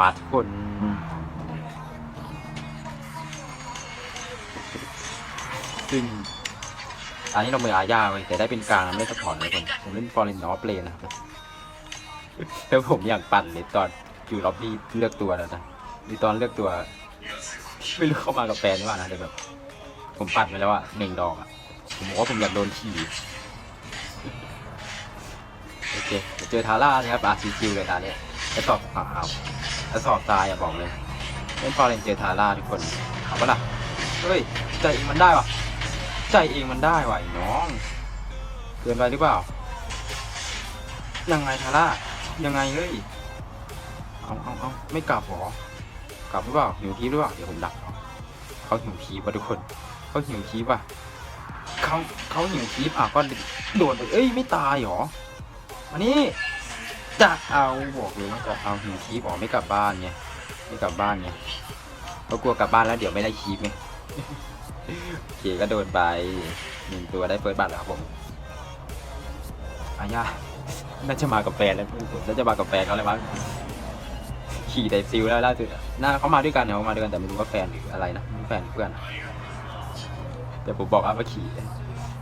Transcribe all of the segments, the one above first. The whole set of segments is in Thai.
มาทุกคน ซึ่ง อันนี้เรามืออาญาไว้ยแต่ได้เป็นกลางไม่สปอร์ตเลยคนผมเล่นฟอร์เรนนอฟเลนนะครับแล้วผมอยากปั่นเลยตอนอยู่ล็อบบี้เลือกตัวแล้วนะมีตอนเลือกตัว ไม่รู้เข้ามากับแฟนหรือเปล่านะแต่แบบ ผมปั่นไปแล้วอะหนึ่งดอกอะผมบอกว่าผมอยากโดนขี่โอเคเจอทาร่านะครับอาซีคิวเลยตาเนี้ยแล้วสอบขาว แล้วสอบตายอะบอกเลยเล่นฟอร์เรนเจอทาร่าทุกคนเอาปะล่ะเฮ้ยใจเองมันได้วะใจเองมันได้วะน้องเกินไปหรือเปล่ายังไงทาร่ายังไงเฮ้ยเอาเอาเอาไม่กลับหรอกลับหรือเปล่าหิวทีหรือเปล่าเดี๋ยวผมดักเขาเขาหิวทีป่ะทุกคนเขาหิวทีป่ะเขาเขาหิวทีป่ะก็โดดไปเอ้ยไม่ตายหรออันนี้ จะเอาบอกเลยว่าจะเอาหิวทีป่ะไม่กลับบ้านไงไม่กลับบ้านไงเขาะกลัวกลับบ้านแล้วเดี๋ยวไม่ได้คีบไงโอเคก็โดนไปหนึ่งตัวได้เฟิร์สบัตรแล้วครับผมอาญาน่าจะมากับแฟนแล้วน่าจะมากับแฟนเขาเลยมั้งขี่ไดซิลแล้วล่าสุดน่าเขามาด้วยกันเนี่ยเขามาด้วยกันแต่ไม่รู้ว่าแฟนหรืออะไรนะแฟนเพื่อนเดี๋ยวผมบอกว่าขี่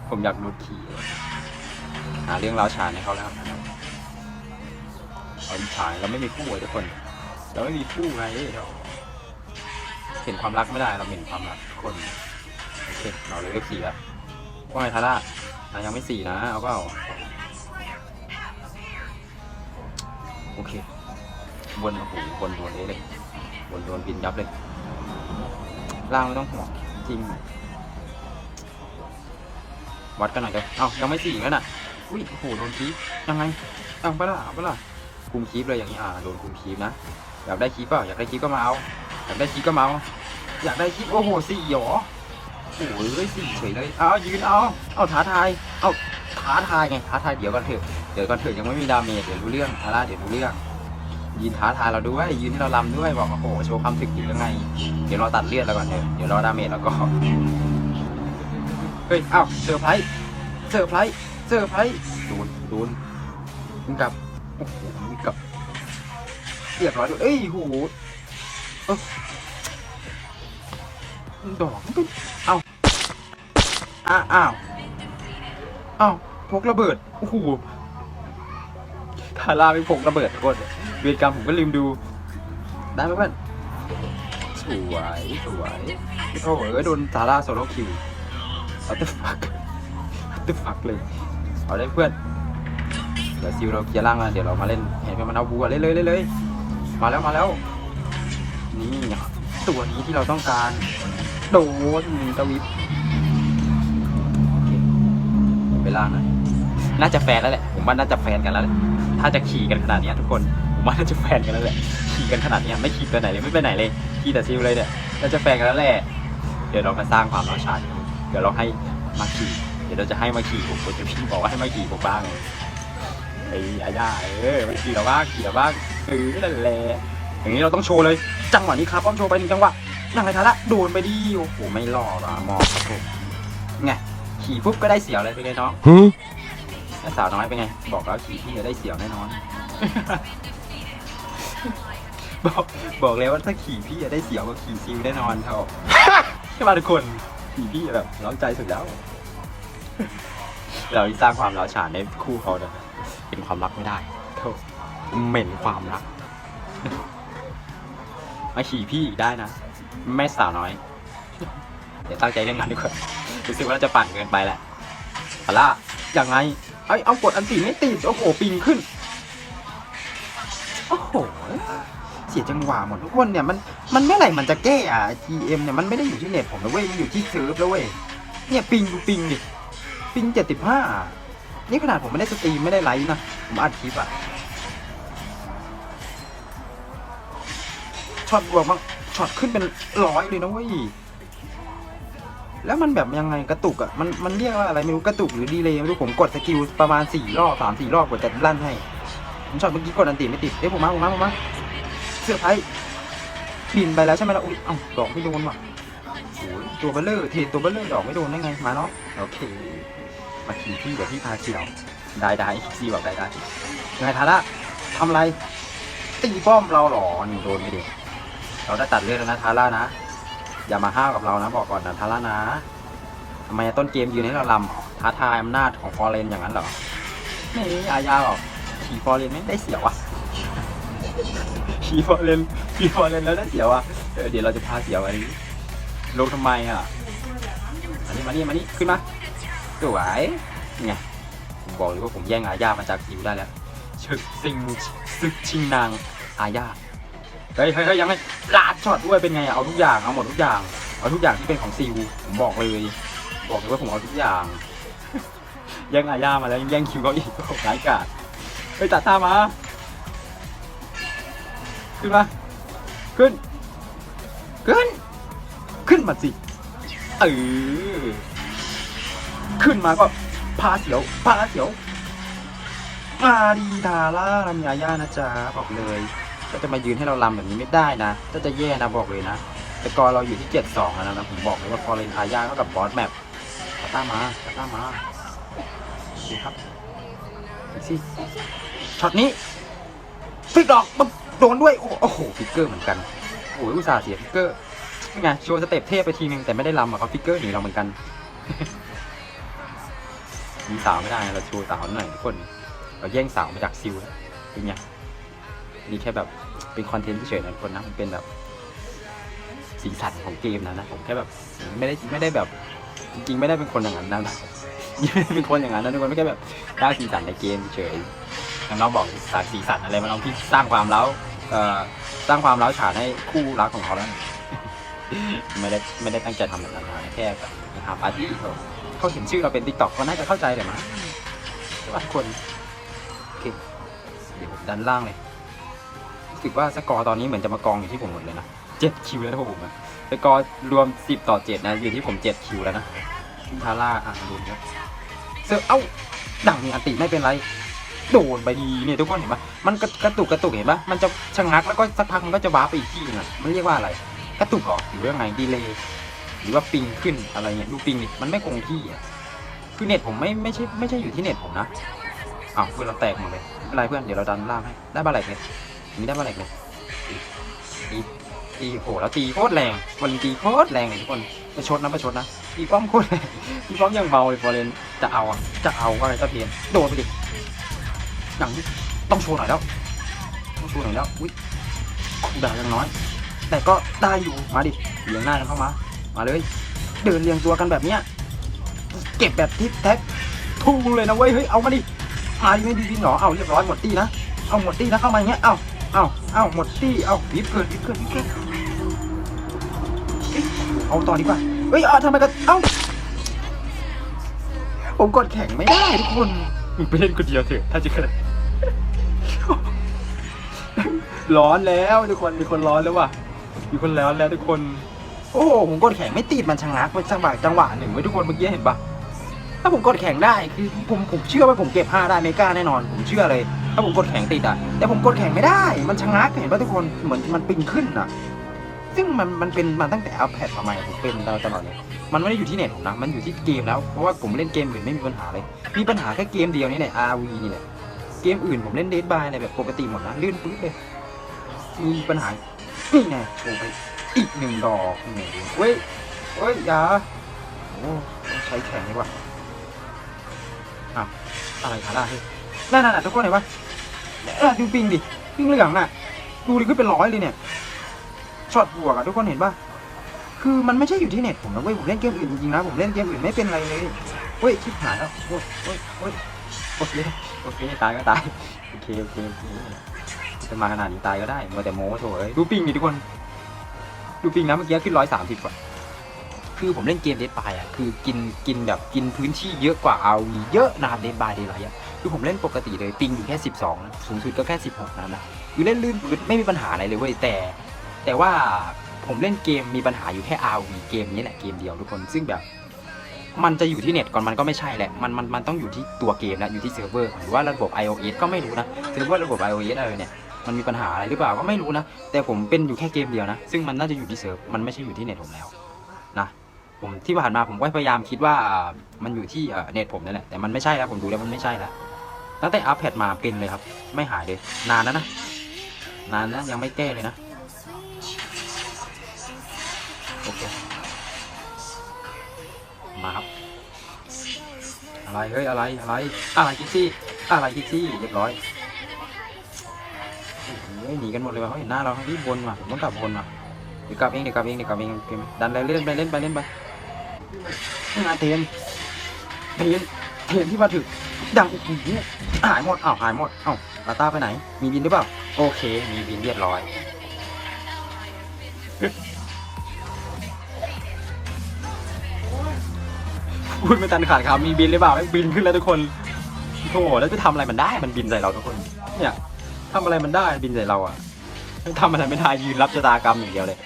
ผมอยากรูดขี่หาเรื่องราวฉานให้เขาแล้ว ครับเอาฉาเราไม่มีคู่ทุกคน เราไม่มีคู่ไงเราเห็นความรักไม่ได้เราเห็นความรักทุกคนโอเคเราเลยเลือกขี่แล้วว่าไงทาร่ายังไม่สี่นะเอาเปล่าโอเควนโอ้โหวนโดนเลยเลยวนโดนบินยับเลยล่างไม่ต้องห่วงจริงวัดกันหน่อยเลยเอ้ายังไม่สี่แล้วน่ะอุ้ยโอ้โหโดนคียังไงเอ้าไปละไปละ คุมคีบเลยอย่างนี้อ่าโดนคุมคีบนะอยากได้คีบเปล่าอยากได้คีบก็มาเอาอยากได้คีบก็มาเอาอยากได้คีบโอ้โหสี่หรอโอ้โหได้สี่เฉยเลยเอายืนเอาเอาท้าทายเอาท้าทายไงท้าทายเดี๋ยวก่อนเถอะเดี๋ยวก่อนเถอะยังไม่มีดาเมจเดี๋ยวรู้เรื่องทาร่าเดี๋ยวรู้เรื่องยืนท้าทายเราด้วยยืนให้เราลำด้วยบอกโอ้โหโชว์ความถึกอยู่ยังไง เดี๋ยวเราตัดเลือดแล้วก่อนเถอะเดี๋ยวรอดาเมจแล้วก็เฮ้ยอ้าวเซอร์ไพรส์เซอร์ไพรส์เซอร์ไพรส์โดนโดนมึงกลับโอ้โห รียบร้อยด้วยเอ้ยโหดอกมันเป็นเอ้าอ้าอ้าวอ้าวพกระเบิดโอ้โหทาร่าไปพกระเบิดกคนเวรกรรมผมก็ลืมดู ได้ไหมเพื่อนสวยสวยโอ้โหเอ้ยโดนทาร่าโซโลคิวเอาแต่ฟักเอาแต่ฟักเลยเอาได้เพื่อนเดี๋ยวซิวเราเคลียร์ล่างแล้วเดี๋ยวเรามาเล่นเห็นไหมมันเอาบัวเลยเลยเลยเลย มาแล้วมาแล้ว นี่ตัวนี้ที่เราต้องการ โดนตะวิปโอเคไปล่างนะน่าจะแฟนแล้วแหละ ผมว่าน่าจะแฟนกันแล้วแหละถ้าจะขี่กันขนาดนี้ทุกคน ผมว่าน่าจะแฟนกันแล้วแหละ ขี่กันขนาดนี้ไม่ขี่ไปไหนเลยไม่ไปไหนเลย ขี่แต่ซิลเลยเนี่ย น่าจะแฟนกันแล้วแหละ เดี๋ยวเรามาสร้างความร้าวฉานเดี๋ยวเราให้มาขี่ เดี๋ยวเราจะให้มาขี่ผมผมจะพี่บอกว่าให้มาขี่ผมบ้าง ไอ้อาญาเออมาขี่เราบ้างขี่เราบ้างเออนั่นแหละอย่างนี้เราต้องโชว์เลย จังหวะนี้ครับป้อมโชว์ไปหนึ่งจังหวะยังไงทันละโดนไปดิโอ้โหไม่รอดอะมองครับผมไงขี่ปุ๊บก็ได้เสียวเลยเป็นไงน้องแม่สาวน้อยเป็นไง บอกแล้วขี่พี่จะได้เสียวแน่นอนบอกบอกเลยว่าถ้าขี่พี่จะได้เสียวกว่าขี่ซิวแน่นอนเท่าใช่ไหมทุกคนขี่พี่แบบร้อนใจสุดแล้ว เราที่สร้างความร้าวฉานในคู่เขาเนี่ย เป็นความรักไม่ได้เท่าเหม็นความรักมาขี่พี่อีกได้นะแม่สาวน้อย เดี๋ยวตั้งใจเล่นงานดีกว่ารู้สึกว่าเราจะปั่นเกินไปแหละพาร่ายังไงไอยเอากดอันตีไม่ติดโอ้โหปิงขึ้นโอ้โหเสียจังหวะหมดทุกคนเนี่ยมันมันเมื่อไหร่มันจะแก้อะ GM เนี่ยมันไม่ได้อยู่ที่เน็ตผมนะเว้ยมันอยู่ที่เซิร์ฟแล้วเว้ยเนี่ยปิงดูปิงดิปิงเจ็ดสิบห้า นี่ขนาดผมไม่ได้สตรีมไม่ได้ไลฟ์นะ ผมอัดคลิปอะช็อตบวกบางช็อตขึ้นเป็นร้อยเลยนะเว้ย แล้วมันแบบยังไงกระตุกอะมันมันเรียกว่าอะไรไม่รู้กระตุกหรือดีเลยไม่รู้ผมกดสกิลประมาณสี่รอบสามสี่รอบกว่าจะลั่นให้ ผมช็อตเมื่อกี้กดอันติไม่ติด เอ้ยผมมาผมมาผมมาเสื้อไพรส์บินไปแล้วใช่ไหมล่ะ อุ้ยเอ้าดอกไม่โดนว่ะตัวเบลเลอร์เทตัวเบลเลอร์ดอกไม่โดนได้ไง มาเนาะ โอเค มาขี่พี่เดี๋ยวพี่พาเขียว ได้ได้ซีบอกได้ได้ยังไงทาร่าทำไรตีป้อมเราหรอนี่โดนไปดิเราได้ตัดเลือดแล้วนะทาร่านะ อย่ามาห้าวกับเรานะบอกก่อนนะทาร่านะทำไมต้นเกมยืนให้เราลำท้าทายอำนาจของฟอร์เรนอย่างนั้นหรอไม่อายาหรอกขี่ฟอร์เรนไม่ได้เสียวอะขี่ฟอร์เรนขี่ฟอร์เรนแล้วได้เสียวอะเออเดี๋ยวเราจะพาเสียวอันนี้ลงทำไมอะอันนี้มานี่มานี่ขึ้นมา สวยไงผมบอกเลยว่าผมแย่งอาญามาจากซิวได้แล้วชึกซิงซึกชิงนางอาญาเฮ้ยเฮ้ยเฮ้ยยังไงลาดช็อตด้วยเป็นไงเอาทุกอย่างเอาหมดทุกอย่างเอาทุกอย่างที่เป็นของซิวผมบอกเลย บอกเลยว่าผมเอาทุกอย่างแย่งอาญามาแล้วยังแย่งคิวเขาอีกโอ้โหร้ายกาจไปตัดตามาขึ้นมาขึ้น ขึ้น ขึ้นมาสิเออ ขึ้นมาก็พาเสียวพาเสียว มาดีดาล่าลำยาย่านะจ๊ะบอกเลยก็จะมายืนให้เราลำแบบนี้ไม่ได้นะก็จะแย่นะบอกเลยนะ แต่กอเราอยู่ที่เจ็ดสองแล้วนะผมบอกเลยว่าฟอร์เรนอาญาเท่ากับบอสแมปตาต้ามาตาต้ามาดูครับสิช็อตนี้ฟิกดอกมันโดนด้วยโอ้โอ้โหฟิกเกอร์เหมือนกันโอ้ยอุตส่าห์เสียฟิกเกอร์นี่ไงโชว์สเต็ปเทพไปทีนึงแต่ไม่ได้ลำอะเขาฟิกเกอร์หนีเราเหมือนกัน มีสาวไม่ได้เราชว์สาวหน่อยทุกคน เราแย่งสาวมาจากซิลแล้วเป็นไงนี่แค่แบบเป็นคอนเทนต์เฉยๆนะทุกคนนะมันเป็นแบบสีสันของเกมนะนะผมแค่แบบไม่ได้ไม่ได้แบบจริงๆไม่ได้เป็นคนอย่างนั้นนะไม่ได้เป็นคนอย่างนั้นนะทุกคนไม่แค่แบบได้สีสันในเกมเฉยน้องบอกสายสีสันอะไรมาลองที่สร้างความเล้าสร้างความเล้าฉานให้คู่รักของเขาแล้วไม่ได้ไม่ได้ตั้งใจทำแบบนั้นนะแค่แบบหาปาร์ตี้ เขาเห็นชื่อเราเป็นติ๊กต็อกก็น่าจะเข้าใจเลยมั้งทุกคนโอเคเดี๋ยวผมดันล่างเลยรู้สึกว่าสกอร์ตอนนี้เหมือนจะมากองอยู่ที่ผมหมดเลยนะเจ็ดคิวแล้วผมอะสกอร์รวมสิบต่อเจ็ดนะอยู่ที่ผมเจ็ดคิวแล้วนะทาร่าอะดูครับเซอร์เอ้าดังมีอันติไม่เป็นไรโดนไปดีเนี่ยทุกคนเห็นปะมันกระกระตุกกระตุกเห็นปะมันจะชะงักแล้วก็สักพักมันก็จะว้าไปอีกที่หนึงอะมันเรียกว่าอะไร กระตุกหรอหรือว่าไงดีเลย หรือว่าปิงขึ้นอะไรเงี้ยดูปิงดิมันไม่คงที่อะคือเน็ตผมไม่ไม่ใช่ไม่ใช่อยู่ที่เน็ตผมนะอ้าวเพื่อนเราแตกหมดเลยไม่เป็นไรเพื่อนเดี๋ยวเราดันล่างให้ได้บาอะไรเลยมีได้บาอะไรเลยตีตีโหแล้วตีโคตรแรงวันตีโคตรแรงเลยทุกคนประชดนะประชดนะตีป้อมโคตรแรงตีป้อมยังเบาเลยฟอร์เรนจะเอาอะจะเอาอะไรก็เพียนโดนไปดิอย่างนี้ต้องโชว์หน่อยแล้วต้องโชว์หน่อยแล้วอุ้ยด่ายังน้อย แต่ก็ได้อยู่มาดิเรียงหน้ากันเข้ามา มาเลย เดินเรียงตัวกันแบบเนี้ยเก็บแบบทิปแท็กทุ่งเลยนะเว้ยเฮ้ยเอามาดิมาดิไม่ดีดิหนอเอาเรียบร้อยหมดตี้นะเอาหมดตี้นะเข้ามาอย่างเงี้ยเอาเอาเอาหมดตี้เอาวิบเกินวิบเกินวิบเกินเอ้ยเอาต่อดีกว่าเฮ้ยเอาทำไมกันเอ้าผมกดแข่งไม่ได้ทุกคนมึงไปเล่นคนเดียวเถอะถ้าจะขนาดร้อนแล้วทุกคนมีคนร้อนแล้วว่ะมีคนร้อนแล้วทุกคน โอ้โหผมกดแข่งไม่ติดมันชะงักไปจังหวะจังหวะหนึ่งไว้ทุกคนเมื่อกี้เห็นปะถ้าผมกดแข่งได้คือผมผมเชื่อว่าผมเก็บห้าได้เมกาแน่นอน ผมเชื่อเลย ถ้าผมกดแข่งติดอะ แต่ผมกดแข่งไม่ได้ มันชะงักเห็นปะทุกคนเหมือนมันปิงขึ้นอะ ซึ่งมันมันเป็นมาตั้งแต่อัพแพดมาใหม่ผมเป็นตลอดเลยมันไม่ได้อยู่ที่เน็ตผมนะ มันอยู่ที่เกมแล้ว เพราะว่าผมเล่นเกมอื่นไม่มีปัญหาเลย มีปัญหาแค่เกมเดียวนี่แหละ RV นี่แหละ เกมอื่นผมเล่นเดดบายอะไรแบบปกติหมดนะลื่นปื๊ดเลย มีปัญหา นี่ไงโชว์ไป อีกหนึ่งดอกนี่เว้ยเว้ยอย่าโอ้ต้องใช้แข่งดีกว่าอ้าวอะไรคะล่ะเฮ้นั่นน่ะทุกคนเห็นปะน่ะดูปิงดิปิงเหลืองน่ะ ดูดิขึ้นเป็นร้อยเลยเนี่ยช็อตบวกอะทุกคนเห็นปะคือมันไม่ใช่อยู่ที่เน็ตผมนะเว้ยผมเล่นเกมอื่นจริงๆนะผมเล่นเกมอื่นไม่เป็นไรเลยเฮ้ยชิบหายแล้วโอ้ยโอ้ยโอ้ยโอเคโอเคตายก็ตายโอเคโอเคโอเคจะมาขนาดนี้ตายก็ได้มัวแต่โม้โถเอ้ยดูปิงดิทุกคน ดูปิงนะเมื่อกี้ขึ้นร้อยสามสิบกว่าคือผมเล่นเกมเดดบายอะคือกินกินแบบกินพื้นที่เยอะกว่าเอาเยอะนะครับเดดบายเดดไลท์อะคือผมเล่นปกติเลยปิงอยู่แค่สิบสองสูงสุดก็แค่สิบหกนะนะคือเล่นลื่นปืดไม่มีปัญหาอะไรเลยเว้ยแต่ แต่ว่าผมเล่นเกมมีปัญหาอยู่แค่ RV เกมนี้แหละเกมเดียวทุกคนซึ่งแบบ มันจะอยู่ที่เน็ตก่อนมันก็ไม่ใช่แหละมันมันมันต้องอยู่ที่ตัวเกมแล้วอยู่ที่เซิร์ฟเวอร์หรือว่าระบบ iOS ก็ไม่รู้นะเซิร์ฟเวอร์ระบบ iOS อะไรเนี่ย มันมีปัญหาอะไรหรือเปล่าก็ไม่รู้นะ แต่ผมเป็นอยู่แค่เกมเดียวนะ ซึ่งมันน่าจะอยู่ที่เซิร์ฟมันไม่ใช่อยู่ที่เน็ตผมแล้วนะผมที่ผ่านมาผมก็พยายามคิดว่ามันอยู่ที่เอ่อเน็ตผมนั่นแหละแต่มันไม่ใช่แล้วผมดูแล้วมันไม่ใช่แล้วตั้งแต่อัปเดตมาเป็นเลยครับ ไม่หายเลย นานแล้วนะนานแล้วยังไม่แก้เลยนะโอเคมาครับอะไรเฮ้ยอะไรอะไรอะไรคิกซี่อะไรคิกซี่เรียบร้อย โอ้หนีกันหมดเลยว่ะเขาเห็นหน้าเราทั้งที่บนว่ะผมต้องกลับบนว่ะเดี๋ยวกลับเองเดี๋ยวกลับเองเดี๋ยวกลับเองเคไหมดันเลยเล่นไปเล่นไปเล่นไปงาเทียนเทียนเทียนที่มาถึงดังโอ้โหหายหมดอ้าวหายหมดอ้าวลาต้าไปไหน มีบินหรือเปล่าโอเค มีบินเรียบร้อยพูดไม่ทันขาดคำมีบินหรือเปล่าบินขึ้นแล้วทุกคนโอ้โหแล้วจะทำอะไรมันได้มันบินใส่เราทุกคนเนี่ย ทำอะไรมันได้บินใส่เราอะทำอะไรไม่ได้ยืนรับชะตากรรมอย่างเดียวเลย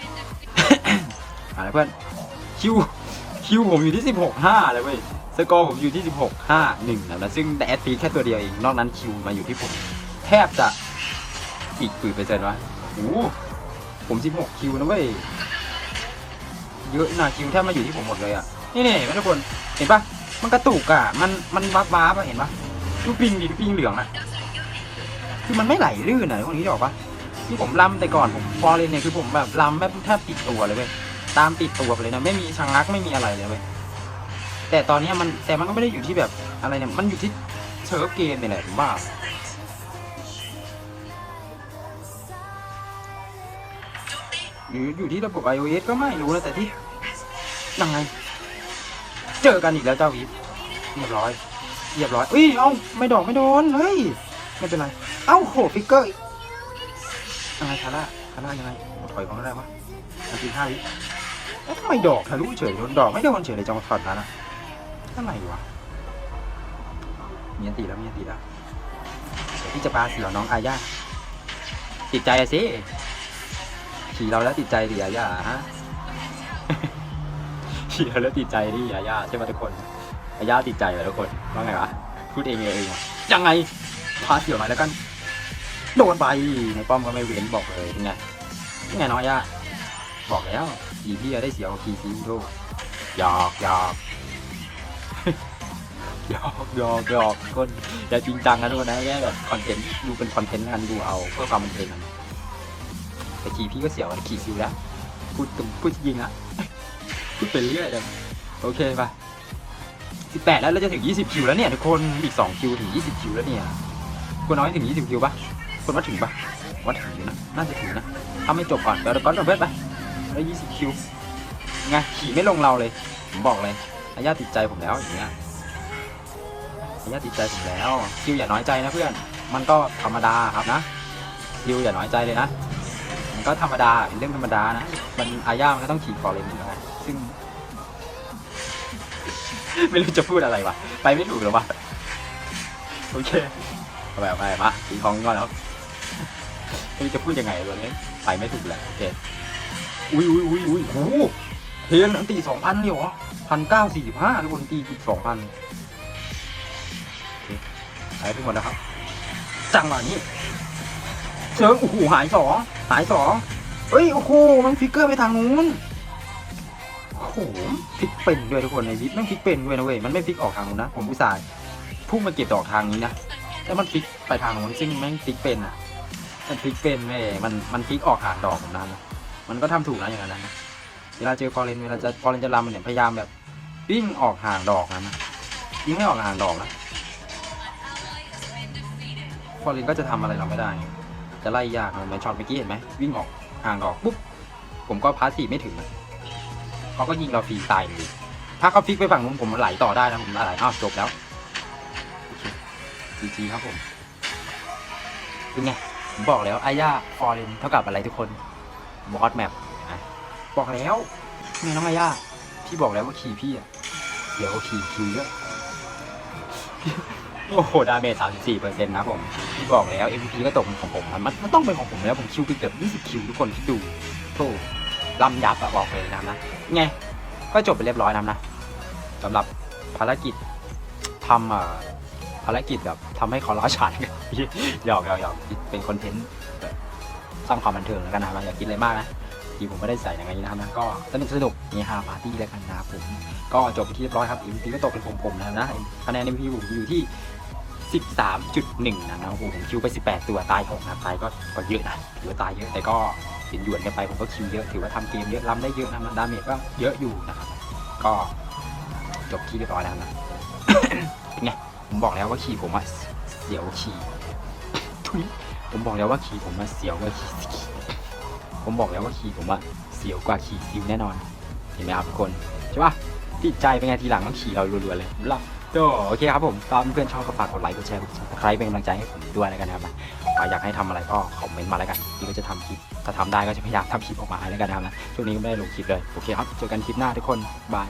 อ่าเพื่อนคิวคิวผมอยู่ที่สิบหกห้าเลยเว้ยสกอร์ผมอยู่ที่สิบหกห้าหนึ่งนะซึ่งแต่แอดฟีแค่ตัวเดียวเอง นอกนั้นคิวมาอยู่ที่ผม แทบจะอีกกี่เปอร์เซ็นต์วะโอ้ผมสิบหกคิวนะเว้ย เยอะนะคิวแทบมาอยู่ที่ผมหมดเลยอะ นี่นี่เห็นไหมทุกคน เห็นปะมันกระตุกอะ มัน มันวับว้าปะเห็นปะดูปิงดิดูปิงเหลืองอะ คือมันไม่ไหลลื่นอะพวกนี้จะบอกปะที่ผมลำแต่ก่อนผมฟอร์เรนเนี่ยคือผมแบบลำแบบแทบติดตัวเลยเว้ยตามติดตัวไปเลยนะไม่มีชะงักไม่มีอะไรเลยเว้ยแต่ตอนนี้มันแต่มันก็ไม่ได้อยู่ที่แบบอะไรเนี่ยมันอยู่ที่เซิร์ฟเกมเนี่ยแหละผมว่าหรืออยู่ที่ระบบ iOS ก็ไม่รู้นะแต่ที่ยังไง เจอกันอีกแล้วเจ้าวิฟเรียบร้อยเรียบร้อยอุ้ยเอ้าไม่ดอกไม่โดนเฮ้ยไม่เป็นไร เอ้าโหฟิกเกอร์อีกยังไงคาร่าคาร่ายังไงถอยของได้ปะนาทีห้าวิเอ๊ะทำไมดอกทะลุเฉยโดนดอกไม่โดนเฉยเลยจังหวะถอดนั้นอะอะไรวะมีอันตีแล้วมีอันตีแล้วเดี๋ยวพี่จะปาเสียวน้องอาญาติดใจอะสิขี่เราแล้วติดใจดิอาญาฮะเชียร์แล้วติดใจดิยาย่าใช่ไหมทุกคนยาย่าติดใจเหรอทุกคนว่าไงวะพูดเองเองยังไงพาเสี่ยวหน่อยแล้วกัน โดนไปในป้อมก็ไม่เว้นบอกเลยไงเป็นไงน้อย่าบอกแล้วอีพี่จะได้เสียวคีซีโดหยอกหยอกหยอกหยอกหยอกคนอย่าจริงจังนะทุกคนนะแค่แบบคอนเทนต์ดูเป็นคอนเทนต์กันดูเอาเพื่อความบันเทิงกันแต่ขี่พี่ก็เสียวขี่ซิวแล้วพูดตรงพูดจริงอะพูดไปเรื่อยเลยโอเคป่ะสิบแปดแล้วเราจะถึงยี่สิบคิวแล้วเนี่ยทุกคนอีกสองคิวถึงยี่สิบคิวแล้วเนี่ยคุณน้อยถึงยี่สิบคิวปะ คุณว่าถึงปะว่าถึงอยู่นะ น่าจะถึงนะ ถ้าไม่จบก่อนเดี๋ยวเราก้อนกับเพื่อนไปแล้วยี่สิบคิวไงขี่ไม่ลงเราเลย ผมบอกเลยอาญาติดใจผมแล้วอย่างเงี้ยอาญาติดใจผมแล้ว คิวอย่าน้อยใจนะเพื่อน มันก็ธรรมดาครับนะ คิวอย่าน้อยใจเลยนะ มันก็ธรรมดาเป็นเรื่องธรรมดานะ มันอาญามันก็ต้องขี่ฟอร์เรนอยู่แล้วไงซึ่ง ไม่รู้จะพูดอะไรวะ ไปไม่ถูกหรอวะ โอเคไปไปมาตีของก่อนครับ ไม่รู้จะพูดยังไงตัวนี้ไปไม่ถูกแหละโอเคอุ้ยอุ้ยอุ้ยอุ้ยโอ้โหเทียนอันตีสองพันเลยเหรอพันเก้าสี่ห้าทุกคนตีอีกสองพันใช้ไปหมดแล้วครับ จังหวะนี้เชิงโอ้โหหายสองหายสองเฮ้ยโอ้โหมันฟิกเกอร์ไปทางนู้นโอ้โหพลิกเป็นด้วยทุกคนในวิทย์ม่งพลิกเป็นด้วยนะเว้ยมันไม่พลิกออกทางนู้นนะผมอุตส่าห์พุ่งมาเก็บดอกทางนี้นะแล้วมันพลิกไปทางนู้นซึ่งแม่งพลิกเป็นอะ มันพลิกเป็นเว้ยมันมันพลิกออกห่างดอกผมนั้นนะมันก็ทำถูกนะอย่างนั้นนะเวลาเจอฟอเรนเวลาจะฟอเรนจะรำมันเนี่ยพยายามแบบวิ่งออกห่างดอกนะยิ่งไม่ออกห่างดอกนะฟอเรนก็จะทำอะไรเราไม่ได้ จะไล่ยากเหมือนช็อตเมื่อกี้เห็นไหมวิ่งออกห่างดอกปุ๊บผมก็พาสีไม่ถึงเขาก็ยิงเราฟรีตายเลยถ้าเขาฟิกไปฝั่งนู้นผมไหลต่อได้นะผมไหลอ้าวจบแล้วจีจีครับผมเป็นไง ผมบอกแล้วอาญาฟอร์เรนเท่ากับอะไรทุกคนบอสแมปบอกแล้วไงน้องอาญาพี่บอกแล้วว่าขี่พี่อะเดี๋ยวขี่คิวเยอะโอ้โหดาเมจ34เปอร์เซ็นต์นะผมพี่บอกแล้ว MVP ก็ตกเป็นของผมมันมันต้องเป็นของผมแล้วผมคิวไปเกือบ20คิวทุกคนที่ดูโธ่ลำยับอะบอกเลยนะนะไงก็จบไปเรียบร้อยนะนะสำหรับภารกิจทำอ่า ภารกิจแบบทำให้เขาล้าฉานกันหยอกหยอกหยอกเป็นคอนเทนต์แบบสร้างความบันเทิงแล้วกันนะอย่าคิดอะไรมากนะทีผมไม่ได้ใส่อย่างนี้นะครับนะก็สนุกสนุกมีฮาปาร์ตี้แล้วกันนะผม ก็จบไปที่เรียบร้อยครับ MVP ก็ตกเป็นผมผมนะนะคะแนน MVP ผมอยู่ที่ 13.1 นะครับผมคิวไป 18 ตัวตาย6นะตายก็ก็เยอะนะถือว่าตายเยอะแต่ก็เห็นหยวนกันไปผมก็คิวเยอะถือว่าทำเกมเยอะล้ำได้เยอะนะครับดาเมจก็เยอะอยู่นะครับก็จบที่เรียบร้อยแล้วนะเป็นไง ผมบอกแล้วว่าขี่ผมอะเสียวขี่ทุยผมบอกแล้วว่าขี่ผมอะเสียวกว่าขี่ผมบอกแล้วว่าขี่ผมอะเสียวกว่าขี่ซิวแน่นอน เห็นไหมครับทุกคนใช่ปะติดใจเป็นไงทีหลังต้องขี่เรารัวๆเลยล่ะโดโอเคครับผมตอนเพื่อนชอบก็ฝากกดไลค์กดแชร์กดซับสไครป์เป็นกำลังใจให้ผมด้วยแล้วกันนะครับอ่าอยากให้ทำอะไรก็คอมเมนต์มาแล้วกันพี่ก็จะทำคลิปถ้าทำได้ก็จะพยายามทำคลิปออกมาให้แล้วกันนะครับนะช่วงนี้ก็ไม่ได้ลงคลิปเลย โอเคครับ เจอกันคลิปหน้าทุกคนบาย